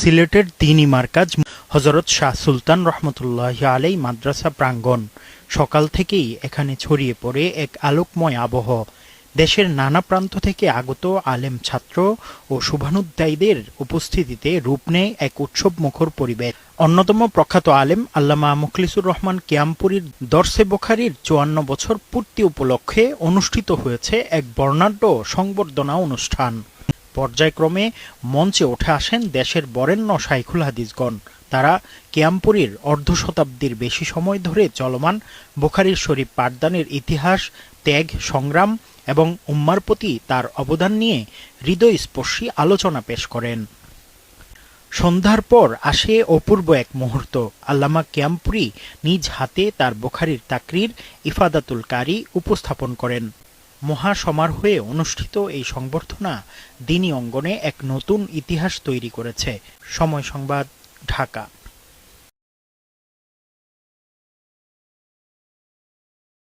সিলেটের তিন মার্কাজ হজরত শাহ সুলতান রহমতুল্লাহ আলাই মাদ্রাসা প্রাঙ্গণ। সকাল থেকেই এখানে ছড়িয়ে পড়ে এক আলোকময় আবহ। দেশের নানা প্রান্ত থেকে আগত আলেম ছাত্র ও শুভানুধ্যায়ীদের উপস্থিতিতে রূপ নেয় এক উৎসব মুখর পরিবেশ। অন্যতম প্রখ্যাত আলেম আল্লামা মুখলিসুর রহমান কিয়ামপুরীর দর্শে বোখারির চুয়ান্ন বছর পূর্তি উপলক্ষে অনুষ্ঠিত হয়েছে এক বর্ণাঢ্য সংবর্ধনা অনুষ্ঠান। পর্যায়ক্রমে মঞ্চে উঠে আসেন দেশের বরেণ্য শাইখুল হাদিসগণ। তারা কিয়ামপুরীর অর্ধ শতাব্দীর বেশি সময় ধরে চলমান বুখারির শরীফ পাঠদানের ইতিহাস, ত্যাগ, সংগ্রাম এবং উম্মার প্রতি তার অবদান নিয়ে হৃদয়স্পর্শী আলোচনা পেশ করেন। সন্ধ্যার পর আসে অপূর্ব এক মুহূর্ত। আল্লামা কিয়ামপুরি নিজ হাতে তার বুখারির তাকরির ইফাদাতুল কারি উপস্থাপন করেন। মহাসমারোহে অনুষ্ঠিত এই সংবর্ধনা দিনী অঙ্গনে এক নতুন ইতিহাস তৈরি করেছে। সময় সংবাদ ঢাকা।